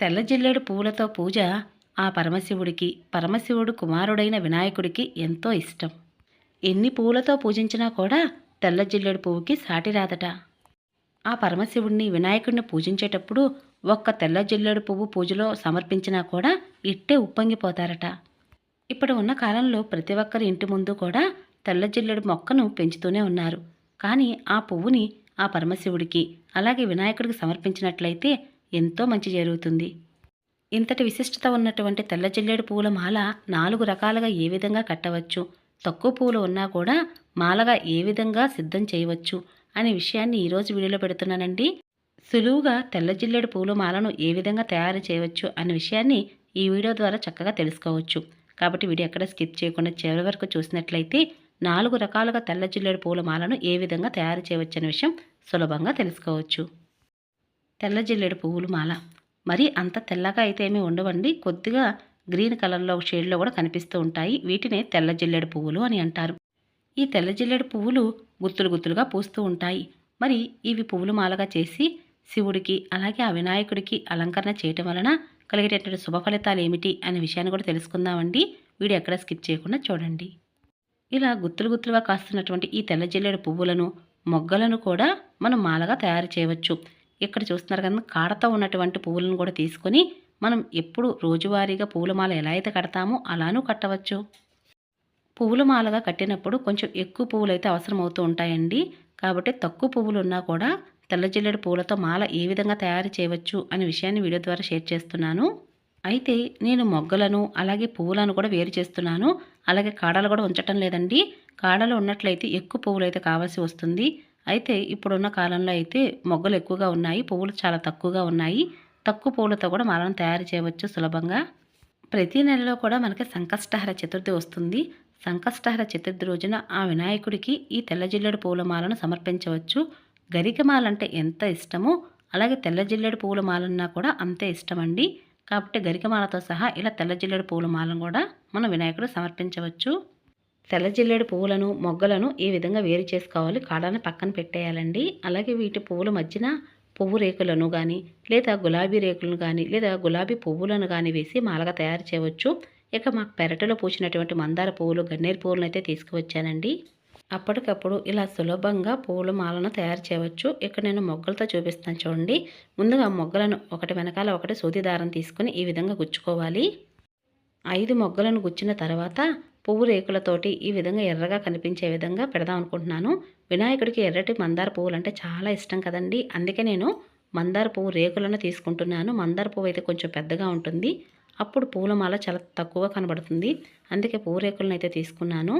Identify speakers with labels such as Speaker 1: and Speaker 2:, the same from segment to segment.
Speaker 1: తెల్లజిల్లెడు పూలతో పువ్వులతో పూజ ఆ పరమశివుడికి పరమశివుడు కుమారుడైన వినాయకుడికి ఎంతో ఇష్టం. ఎన్ని పువ్వులతో పూజించినా కూడా తెల్లజిల్లెడు పువ్వుకి సాటి రాదట. ఆ పరమశివుడిని వినాయకుడిని పూజించేటప్పుడు ఒక్క తెల్లజిల్లుడు పువ్వు పూజలో సమర్పించినా కూడా ఇట్టే ఉప్పొంగిపోతారట. ఇప్పుడు ఉన్న కాలంలో ప్రతి ఒక్కరి ఇంటి ముందు కూడా తెల్లజిల్లుడు మొక్కను పెంచుతూనే ఉన్నారు. కానీ ఆ పువ్వుని ఆ పరమశివుడికి అలాగే వినాయకుడికి సమర్పించినట్లయితే ఎంతో మంచి జరుగుతుంది. ఇంతటి విశిష్టత ఉన్నటువంటి తెల్ల జిల్లేడు పువ్వుల మాల నాలుగు రకాలుగా ఏ విధంగా కట్టవచ్చు? తక్కువ పువ్వులు ఉన్నా కూడా మాలగా ఏ విధంగా సిద్ధం చేయవచ్చు? అనే విషయాన్ని ఈరోజు వీడియోలో పెడుతున్నానండి. సులువుగా తెల్ల జిల్లేడు పూల మాలను ఏ విధంగా తయారు చేయవచ్చు? అనే విషయాన్ని ఈ వీడియో ద్వారా చక్కగా తెలుసుకోవచ్చు. కాబట్టి వీడియో ఎక్కడ స్కిప్ చేయకుండా చివరి వరకు చూసినట్లయితే నాలుగు రకాలుగా తెల్ల జిల్లేడు పూల మాలను ఏ విధంగా తయారు చేయవచ్చు అనే విషయం సులభంగా తెలుసుకోవచ్చు. తెల్ల జిల్లేడు పువ్వులు మాల. మరి అంత తెల్లగా అయితే ఏమీ ఉండవండి. కొద్దిగా గ్రీన్ కలర్లో షేడ్లో కూడా కనిపిస్తూ ఉంటాయి. వీటినే తెల్ల జిల్లేడు పువ్వులు అని అంటారు. ఈ తెల్ల జిల్లేడు పువ్వులు గుత్తులు గుత్తులుగా పూస్తూ ఉంటాయి. మరి ఇవి పువ్వులు మాలగా చేసి శివుడికి అలాగే ఆ వినాయకుడికి అలంకరణ చేయటం వలన కలిగేటటువంటి శుభ ఫలితాలు ఏమిటి అనే విషయాన్ని కూడా తెలుసుకుందామండి. వీడియో ఎక్కడ స్కిప్ చేయకుండా చూడండి. ఇలా గుత్తులు గుత్తులుగా కాస్తున్నటువంటి ఈ తెల్ల జిల్లేడు పువ్వులను మొగ్గలను కూడా మనం మాలగా తయారు చేయవచ్చు. ఇక్కడ చూస్తున్నారు కదా కాడతో ఉన్నటువంటి పువ్వులను కూడా తీసుకొని మనం ఎప్పుడు రోజువారీగా పూలమాల ఎలా అయితే కడతామో అలానూ కట్టవచ్చు. పువ్వులమాలగా కట్టినప్పుడు కొంచెం ఎక్కువ పువ్వులు అయితే అవసరం అవుతూ ఉంటాయండి. కాబట్టి తక్కువ పువ్వులు ఉన్నా కూడా తెల్ల జిల్లెడు పువ్వులతో మాల ఏ విధంగా తయారు చేయవచ్చు అనే విషయాన్ని వీడియో ద్వారా షేర్ చేస్తున్నాను. అయితే నేను మొగ్గలను అలాగే పువ్వులను కూడా వేరు చేస్తున్నాను. అలాగే కాడలు కూడా ఉంచటం లేదండి. కాడలు ఉన్నట్లయితే ఎక్కువ పువ్వులు అయితే కావాల్సి వస్తుంది. అయితే ఇప్పుడున్న కాలంలో అయితే మొగ్గలు ఎక్కువగా ఉన్నాయి పువ్వులు చాలా తక్కువగా ఉన్నాయి. తక్కువ పువ్వులతో కూడా మాలను తయారు చేయవచ్చు సులభంగా. ప్రతి నెలలో కూడా మనకి సంకష్టహర చతుర్థి వస్తుంది. సంకష్టహర చతుర్థి రోజున ఆ వినాయకుడికి ఈ తెల్ల జిల్లెడు పూల మాలను సమర్పించవచ్చు. గరికమాలంటే ఎంత ఇష్టమో అలాగే తెల్లజిల్లెడు పూల మాలన్నా కూడా అంతే ఇష్టమండి. కాబట్టి గరికమాలతో సహా ఇలా తెల్లజిల్లెడు పూల మాలను కూడా మనం వినాయకుడు సమర్పించవచ్చు. తెల్లజిల్లేడు పువ్వులను మొగ్గలను ఈ విధంగా వేరు చేసుకోవాలి. కాడను పక్కన పెట్టేయాలండి. అలాగే వీటి పువ్వుల మధ్యన పువ్వు రేకులను కానీ లేదా గులాబీ రేకులను కానీ లేదా గులాబీ పువ్వులను కానీ వేసి మాలగా తయారు చేయవచ్చు. ఇక మాకు పెరటలో పూసినటువంటి మందార పువ్వులు గన్నేరు పువ్వులను అయితే తీసుకువచ్చానండి. అప్పటికప్పుడు ఇలా సులభంగా పువ్వుల మాలను తయారు చేయవచ్చు. ఇక్కడ నేను మొగ్గలతో చూపిస్తాను చూడండి. ముందుగా మొగ్గలను ఒకటి వెనకాల ఒకటి సూది దారం తీసుకొని ఈ విధంగా గుచ్చుకోవాలి. ఐదు మొగ్గలను గుచ్చిన తర్వాత పువ్వు రేకులతోటి ఈ విధంగా ఎర్రగా కనిపించే విధంగా పెడదాం అనుకుంటున్నాను. వినాయకుడికి ఎర్రటి మందార పువ్వులు అంటే చాలా ఇష్టం కదండి. అందుకే నేను మందార పువ్వు రేకులను తీసుకుంటున్నాను. మందార పువ్వు అయితే కొంచెం పెద్దగా ఉంటుంది. అప్పుడు పూల మాల చాలా తక్కువగా కనబడుతుంది. అందుకే పువ్వు రేకులను అయితే తీసుకున్నాను.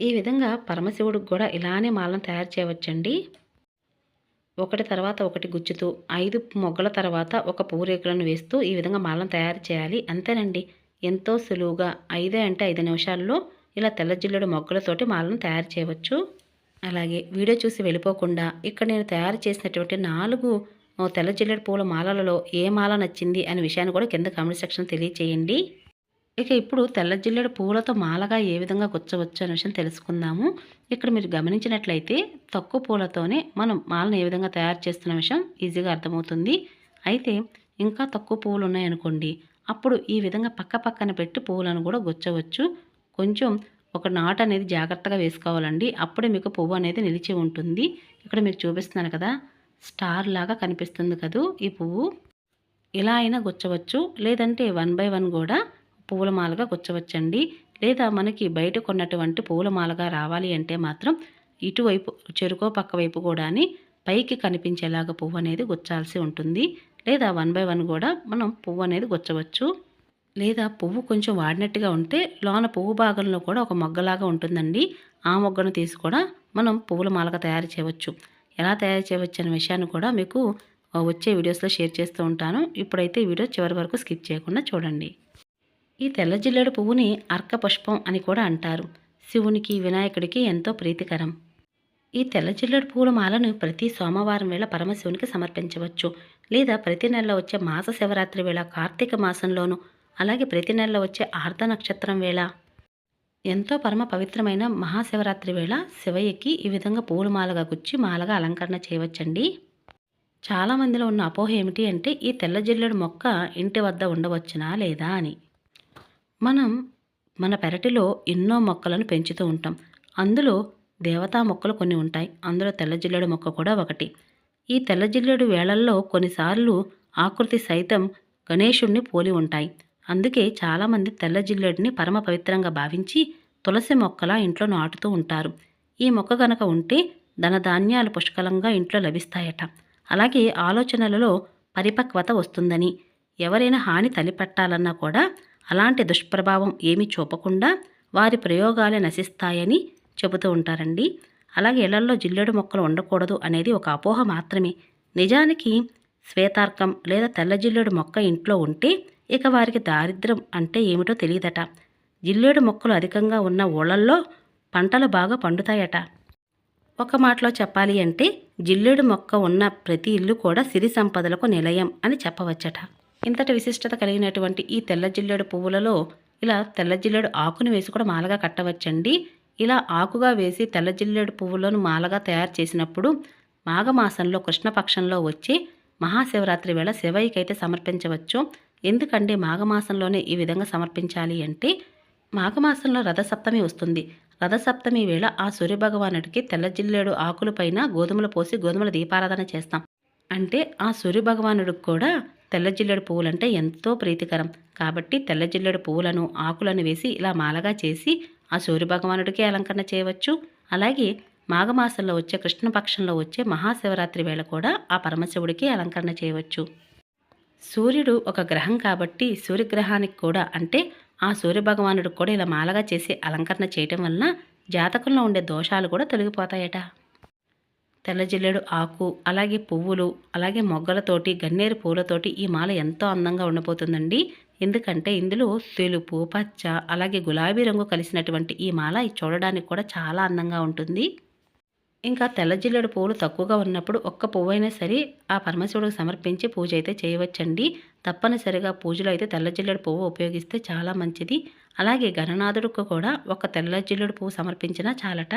Speaker 1: ఈ విధంగా పరమశివుడికి కూడా ఇలానే మాలను తయారు చేయవచ్చండి. ఒకటి తర్వాత ఒకటి గుచ్చుతూ ఐదు మొగ్గల తర్వాత ఒక పువ్వు రేకులను వేస్తూ ఈ విధంగా మాలను తయారు చేయాలి. అంతేనండి. ఎంతో సులువుగా ఐదే అంటే ఐదు నిమిషాల్లో ఇలా తెల్ల జిల్లెడు మొగ్గలతోటి మాలను తయారు చేయవచ్చు. అలాగే వీడియో చూసి వెళ్ళిపోకుండా ఇక్కడ నేను తయారు చేసినటువంటి నాలుగు తెల్ల జిల్లెడు పూల మాలలలో ఏ మాల నచ్చింది అనే విషయాన్ని కూడా కింద కామెంట్ సెక్షన్ తెలియచేయండి. ఇక ఇప్పుడు తెల్ల జిల్లెడు మాలగా ఏ విధంగా గుచ్చవచ్చు అనే విషయం తెలుసుకుందాము. ఇక్కడ మీరు గమనించినట్లయితే తక్కువ పూలతోనే మనం మాలను ఏ విధంగా తయారు చేస్తున్న విషయం ఈజీగా అర్థమవుతుంది. అయితే ఇంకా తక్కువ పువ్వులు ఉన్నాయనుకోండి అప్పుడు ఈ విధంగా పక్క పక్కన పెట్టి పువ్వులను కూడా గుచ్చవచ్చు. కొంచెం ఒక నాట్ అనేది జాగ్రత్తగా వేసుకోవాలండి. అప్పుడే మీకు పువ్వు అనేది నిలిచి ఉంటుంది. ఇక్కడ మీకు చూపిస్తున్నాను కదా స్టార్ లాగా కనిపిస్తుంది కదూ ఈ పువ్వు. ఇలా అయినా గుచ్చవచ్చు. లేదంటే వన్ బై వన్ కూడా పువ్వుల మాలగా గుచ్చవచ్చండి. లేదా మనకి బయట కొన్నటువంటి పువ్వుల మాలగా రావాలి అంటే మాత్రం ఇటువైపు చెరుకో పక్క వైపు కూడా పైకి కనిపించేలాగా పువ్వు అనేది గుచ్చాల్సి ఉంటుంది. లేదా వన్ బై వన్ కూడా మనం పువ్వు అనేది గుచ్చవచ్చు. లేదా పువ్వు కొంచెం వాడినట్టుగా ఉంటే లోన పువ్వు భాగంలో కూడా ఒక మొగ్గలాగా ఉంటుందండి. ఆ మొగ్గను తీసి కూడా మనం పువ్వుల మాలగా తయారు చేయవచ్చు. ఎలా తయారు చేయవచ్చు అనే విషయాన్ని కూడా మీకు వచ్చే వీడియోస్లో షేర్ చేస్తూ ఉంటాను. ఇప్పుడైతే ఈ వీడియో చివరి వరకు స్కిప్ చేయకుండా చూడండి. ఈ తెల్ల జిల్లేడు పువ్వుని అర్క పుష్పం అని కూడా అంటారు. శివునికి వినాయకుడికి ఎంతో ప్రీతికరం. ఈ తెల్ల జిల్లేడు పూల మాలను ప్రతి సోమవారం వేళ పరమశివునికి సమర్పించవచ్చు. లేదా ప్రతి నెలలో వచ్చే మాస శివరాత్రి వేళ కార్తీక మాసంలోను అలాగే ప్రతి నెలలో వచ్చే ఆర్ధ నక్షత్రం వేళ. ఎంతో పరమ పవిత్రమైన మహాశివరాత్రి వేళ శివయ్యకి ఈ విధంగా పూల మాలగా గుచ్చి మాలగా అలంకరణ చేయవచ్చండి. చాలామందిలో ఉన్న అపోహ ఏమిటి అంటే ఈ తెల్ల జిల్లేడు మొక్క ఇంటి వద్ద ఉండవచ్చునా లేదా అని. మనం మన పెరటిలో ఎన్నో మొక్కలను పెంచుతూ ఉంటాం. అందులో దేవతా మొక్కలు కొన్ని ఉంటాయి. అందులో తెల్లజిల్లెడు మొక్క కూడా ఒకటి. ఈ తెల్లజిల్లెడు వేళల్లో కొన్నిసార్లు ఆకృతి సైతం గణేశుణ్ణి పోలి ఉంటాయి. అందుకే చాలామంది తెల్లజిల్లెడిని పరమ పవిత్రంగా భావించి తులసి మొక్కలా ఇంట్లో నాటుతూ ఉంటారు. ఈ మొక్క గనక ఉంటే ధనధాన్యాలు పుష్కలంగా ఇంట్లో లభిస్తాయట. అలాగే ఆలోచనలలో పరిపక్వత వస్తుందని. ఎవరైనా హాని తలిపెట్టాలన్నా కూడా అలాంటి దుష్ప్రభావం ఏమీ చూపకుండా వారి ప్రయోగాలే నశిస్తాయని చెబుతూ ఉంటారండి. అలాగే ఇళ్ళలో జిల్లేడు మొక్కలు ఉండకూడదు అనేది ఒక అపోహ మాత్రమే. నిజానికి శ్వేతార్కం లేదా తెల్ల జిల్లేడు మొక్క ఇంట్లో ఉంటే ఇక వారికి దారిద్ర్యం అంటే ఏమిటో తెలియదట. జిల్లేడు మొక్కలు అధికంగా ఉన్న ఊళ్ళల్లో పంటలు బాగా పండుతాయట. ఒక మాటలో చెప్పాలి అంటే జిల్లేడు మొక్క ఉన్న ప్రతి ఇల్లు కూడా సిరి సంపదలకు నిలయం అని చెప్పవచ్చట. ఇంతటి విశిష్టత కలిగినటువంటి ఈ తెల్ల జిల్లేడు పువ్వులలో ఇలా తెల్ల జిల్లేడు ఆకును వేసి కూడా మాలగా కట్టవచ్చండి. ఇలా ఆకుగా వేసి తెల్ల జిల్లేడు పువ్వులను మాలగా తయారు చేసినప్పుడు మాఘమాసంలో కృష్ణపక్షంలో వచ్చి మహాశివరాత్రి వేళ శివయ్యకైతే సమర్పించవచ్చు. ఎందుకంటే మాఘమాసంలోనే ఈ విధంగా సమర్పించాలి అంటే మాఘమాసంలో రథసప్తమి వస్తుంది. రథసప్తమి వేళ ఆ సూర్యభగవానుడికి తెల్ల జిల్లేడు ఆకులపైన గోధుమలు పోసి గోధుమల దీపారాధన చేస్తాం. అంటే ఆ సూర్యభగవానుడికి కూడా తెల్ల జిల్లేడు పువ్వులంటే ఎంతో ప్రీతికరం. కాబట్టి తెల్లజిల్లడు పువ్వులను ఆకులను వేసి ఇలా మాలగా చేసి ఆ సూర్యభగవానుడికి అలంకరణ చేయవచ్చు. అలాగే మాఘమాసంలో వచ్చే కృష్ణపక్షంలో వచ్చే మహాశివరాత్రి వేళ కూడా ఆ పరమశివుడికి అలంకరణ చేయవచ్చు. సూర్యుడు ఒక గ్రహం కాబట్టి సూర్యగ్రహానికి కూడా అంటే ఆ సూర్యభగవానుడు కూడా ఇలా మాలగా చేసి అలంకరణ చేయటం వలన జాతకంలో ఉండే దోషాలు కూడా తొలగిపోతాయట. తెల్లజిల్లెడు ఆకు అలాగే పువ్వులు అలాగే మొగ్గలతోటి గన్నేరు పూలతోటి ఈ మాల ఎంతో అందంగా ఉండబోతుందండి. ఎందుకంటే ఇందులో తెలుపు పచ్చ అలాగే గులాబీ రంగు కలిసినటువంటి ఈ మాల చూడడానికి కూడా చాలా అందంగా ఉంటుంది. ఇంకా తెల్ల జిల్లేడు పువ్వులు తక్కువగా ఉన్నప్పుడు ఒక్క పువ్వు అయినా సరే ఆ పరమశివుడికి సమర్పించి పూజ అయితే చేయవచ్చండి. తప్పనిసరిగా పూజలో అయితే తెల్ల జిల్లేడు పువ్వు ఉపయోగిస్తే చాలా మంచిది. అలాగే గణనాథుడికి కూడా ఒక తెల్ల జిల్లేడు పువ్వు సమర్పించినా చాలట.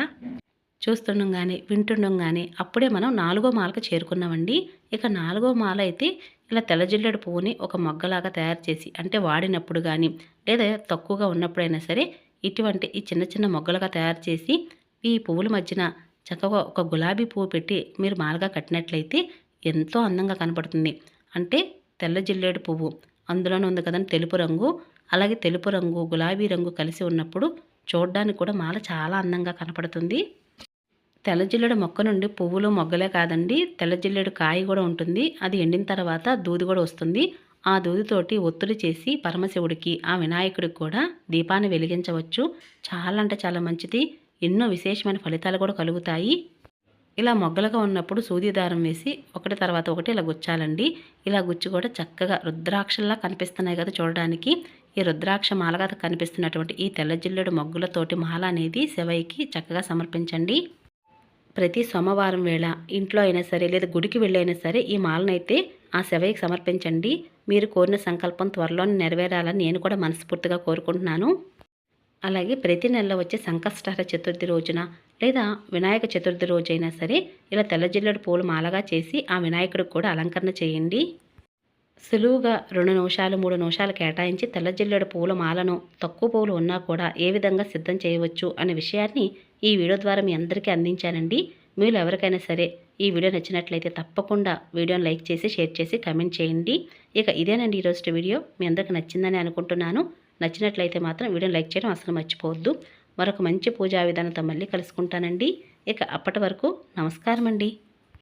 Speaker 1: చూస్తుండగానే వింటుండగానే అప్పుడే మనం నాలుగో మాలకు చేరుకున్నామండి. ఇక నాలుగో మాల అయితే ఇలా తెల్ల జిల్లేడు పువ్వుని ఒక మొగ్గలాగా తయారు చేసి అంటే వాడినప్పుడు కానీ లేదా తక్కువగా ఉన్నప్పుడైనా సరే ఇటువంటి ఈ చిన్న చిన్న మొగ్గలుగా తయారు చేసి ఈ పువ్వుల మధ్యన చక్కగా ఒక గులాబీ పువ్వు పెట్టి మీరు మాలగా కట్టినట్లయితే ఎంతో అందంగా కనపడుతుంది. అంటే తెల్ల జిల్లేడు పువ్వు. అందులోనే ఉంది కదండి తెలుపు రంగు. అలాగే తెలుపు రంగు గులాబీ రంగు కలిసి ఉన్నప్పుడు చూడడానికి కూడా మాల చాలా అందంగా కనపడుతుంది. తెల్లజిల్లెడు మొక్క నుండి పువ్వులు మొగ్గలే కాదండి. తెల్లజిల్లెడు కాయ కూడా ఉంటుంది. అది ఎండిన తర్వాత దూది కూడా వస్తుంది. ఆ దూదితోటి ఒత్తులు చేసి పరమశివుడికి ఆ వినాయకుడికి కూడా దీపాన్ని వెలిగించవచ్చు. చాలా అంటే చాలా మంచిది. ఎన్నో విశేషమైన ఫలితాలు కూడా కలుగుతాయి. ఇలా మొగ్గలుగా ఉన్నప్పుడు సూది దారం వేసి ఒకటి తర్వాత ఒకటి ఇలా గుచ్చాలండి. ఇలా గుచ్చి కూడా చక్కగా రుద్రాక్షల్లా కనిపిస్తున్నాయి కదా చూడడానికి. ఈ రుద్రాక్ష మాలగా కనిపిస్తున్నటువంటి ఈ తెల్ల జిల్లేడు మొగ్గులతోటి మాల అనేది శివయ్యకి చక్కగా సమర్పించండి. ప్రతి సోమవారం వేళ ఇంట్లో అయినా సరే లేదా గుడికి వెళ్ళైనా సరే ఈ మాలనైతే ఆ శవయ్యకి సమర్పించండి. మీరు కోరిన సంకల్పం త్వరలోనే నెరవేరాలని నేను కూడా మనస్ఫూర్తిగా కోరుకుంటున్నాను. అలాగే ప్రతి నెలలో వచ్చే సంకష్టహర చతుర్థి రోజున లేదా వినాయక చతుర్థి రోజైనా సరే ఇలా తెల్లజిల్లడి పూలు మాలగా చేసి ఆ వినాయకుడికి కూడా అలంకరణ చేయండి. సులువుగా రెండు నిమిషాలు మూడు నిమిషాలు కేటాయించి తెల్లజిల్లడి పూల మాలను తక్కువ పూలు ఉన్నా కూడా ఏ విధంగా సిద్ధం చేయవచ్చు అనే విషయాన్ని ఈ వీడియో ద్వారా మీ అందరికీ అందించానండి. మీరు ఎవరికైనా సరే ఈ వీడియో నచ్చినట్లయితే తప్పకుండా వీడియోని లైక్ చేసి షేర్ చేసి కమెంట్ చేయండి. ఇక ఇదేనండి ఈరోజు వీడియో. మీ అందరికి నచ్చిందని అనుకుంటున్నాను. నచ్చినట్లయితే మాత్రం వీడియోని లైక్ చేయడం అసలు మర్చిపోవద్దు. మరొక మంచి పూజా విధానంతో మళ్ళీ కలుసుకుంటానండి. ఇక అప్పటి వరకు నమస్కారం అండి